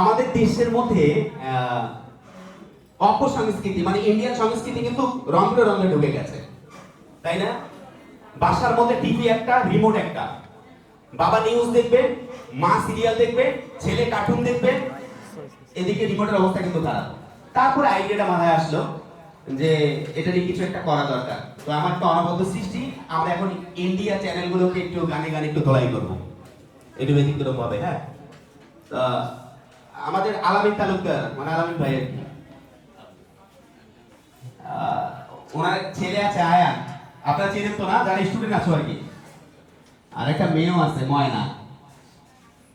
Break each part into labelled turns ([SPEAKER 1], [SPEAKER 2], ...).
[SPEAKER 1] আমাদের দেশের মধ্যে অপসংস্কৃতি মানে ইন্ডিয়ান সংস্কৃতি কিন্তু রঙে রঙে ঢুকে গেছে। তাই না? বাসার মধ্যে টিভি একটা রিমোট একটা। বাবা নিউজ দেখবে, মা সিরিয়াল দেখবে, ছেলে কার্টুন দেখবে, এদিকে রিমোটের অবস্থা কিন্তু খারাপ। তারপরে আইডিয়াটা মাথায় আসলো যে এটা নিয়ে কিছু একটা করা দরকার। তো আমার তো অনবদ্য সৃষ্টি, আমরা এখন ইন্ডিয়া চ্যানেলগুলোকে একটু গানে গানে একটু ধলাই করব। একটু ব্যতিক্রম হবে হ্যাঁ? আমাদের আলামিন তালুকদার মানে আলামিন ভাই আর কি। ওনার ছেলে আছে আয়ান। আপনারা চেনেন তো না? যারা স্টুডেন্ট আছো আর কি। আর একটা মেয়েও আছে, ময়না।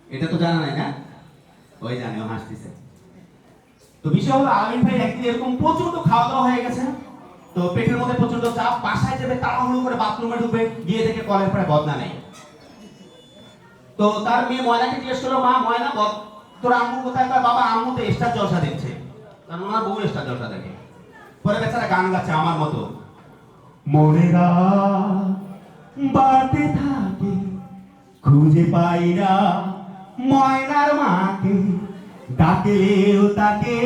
[SPEAKER 1] এটা তো জানা নাই না? ওই জানে, ও হাসতেছে। তো বিষয় হলো আলামিন ভাই একদিন এরকম প্রচণ্ড খাওয়া দাওয়া হয়ে গেছে। তো পেটের মধ্যে প্রচণ্ড চাপ, বাসায় যাবে, তাড়াহুড়ো করে বাথরুমে ঢুকবে, গিয়ে দেখে কলের পরে বদনা নেই। তো তার মেয়ে ময়নাকে জিজ্ঞেস করল, মা, ময়না তোর আম্মু কোথায়? কয় বাবা আম্মু তো এক্সট্রা জলসা দেখছে কারণ ওনার বউ এক্সট্রা জলসা দেখে। পরে বেচারা গান গাচ্ছে আমার মতো। মোরেরা বাড়তে থাকে, খুঁজে পাই না ময়নার মাকে। ডাকলেও তাকে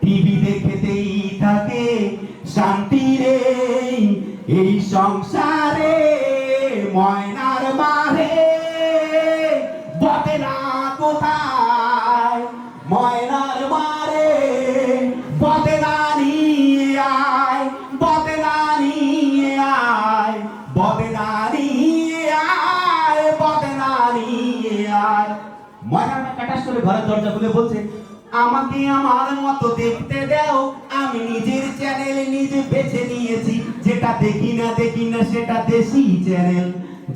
[SPEAKER 1] টিভি দেখতেই থাকে, শান্তি রে এই সংসারে। ময়নার মারে বটে না কোথায়? করে ঘরের দরজা খুলে বলছে, আমাকে আমার মতো দেখতে দাও। আমি নিজের চ্যানেল নিজে বেছে নিয়েছি। যেটা দেখি না দেখি না সেটা দেশি চ্যানেল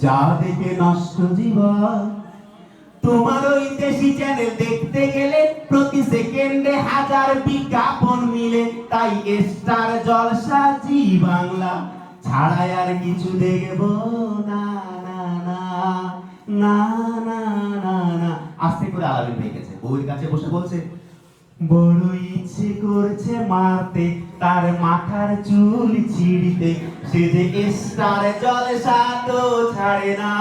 [SPEAKER 1] যা দেখে নষ্ট জীবন। তোমার ওই দেশি চ্যানেল দেখতে গেলে প্রতি সেকেন্ডে হাজার বিজ্ঞাপন মিলে। তাই স্টার জলসা জি বাংলা। ছাড়াই আর কিছু দেখব না না না না না আস্তে করে আলামিন হয়ে গেছে। বউয়ের কাছে বসে বলছে, বড় ইচ্ছে করছে মারতে, তার মাথার চুল ছিঁড়িতে, সে যে স্টার ছাড়ে না।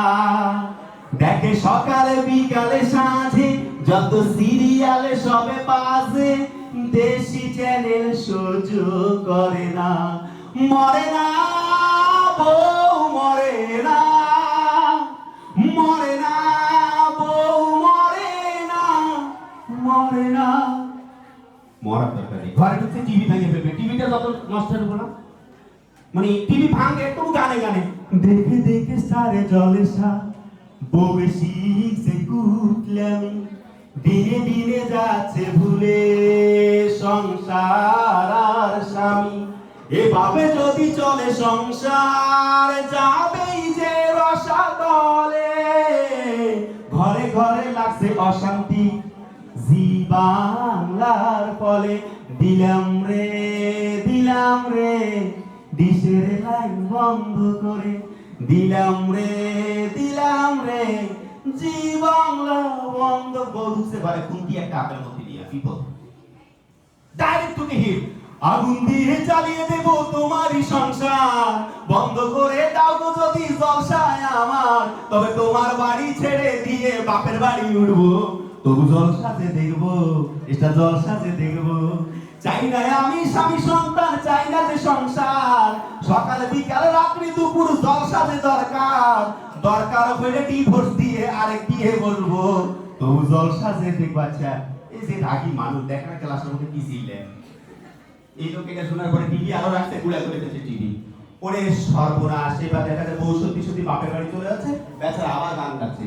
[SPEAKER 1] দেখে সকালে বিকালে সাঁঝে, যত সিরিয়ালে সবে বাজে, দেশি চ্যানেল সহ্য করে না। মরে না বউ। মরার দরকার নেই। ঘরে ঢুকছে টিভি ভেঙে ফেলবে। টিভিটা যত নষ্ট হবে না। মানে টিভি ভাঙে একটু গানে গানে। দেখে দেখে সারে জলে সা বউয়ে শিখছে কুটলামি দিনে দিনে যাচ্ছে ভুলে সংসার আর স্বামী। এভাবে যদি চলে সংসার যাবেই যে রসাতলে। ঘরে ঘরে লাগছে অশান্তি জি বাংলার ফলে দিলাম রে দিলাম রে। ডিশের লাইন বন্ধ করে দিলাম রে দিলাম রে। জি বাংলা বন্ধ বলছে পারে খুন্তি একটা আপের মধ্যে দিয়ে বিপদ ডাইরেক্ট টু হিট আগুন দিয়ে চালিয়ে দেব তোমারই সংসার। বন্ধ করে দাও গো যদি জলসায় আমার। তবে তোমার বাড়ি ছেড়ে দিয়ে বাপের বাড়ি উঠবো। তবু জলসাতে দেখব, এটা জলসাতে দেখব। চাই না আমি স্বামী সন্তান, চাই না যে সংসার। সকাল, বিকাল, রাত্রি, দুপুর জলসাতে দরকার। দরকার হলে ডিভোর্স দিয়ে আরেক বিয়ে বলব। তবু জলসাতে দেখব আচ্ছা এই যে রাগি মানুষ, দেখ না ক্লাসের মধ্যে কি ছিলেন এই লোক এটা শোনার পরে টিভি আরও রাখতে গুড়া করে দিয়েছে টিভি। ওরে সর্বনাশ, এবার দেখা যায় বউ সত্যি সত্যি বাপের বাড়ি চলে যাচ্ছে, বেচারা আবার গান গাচ্ছে।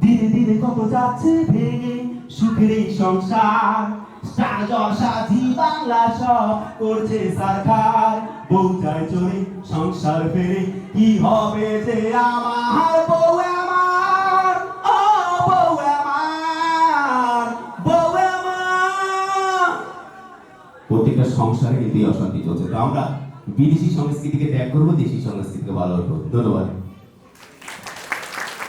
[SPEAKER 1] ধীরে ধীরে কত যাচ্ছে ভেঙে সুখের সংসার। স্টার জলসা জি বাংলা সব করছে সরকার। বউ চলে সংসার ফেরে, কি হবে যে আমার? বউ আমার, ও বউ আমার বউ আমার। প্রত্যেকটা সংসারে কিন্তু অশান্তি চলছে। তো আমরা বিদেশি সংস্কৃতিকে ত্যাগ করব, দেশি সংস্কৃতিকে ভালো ধন্যবাদ।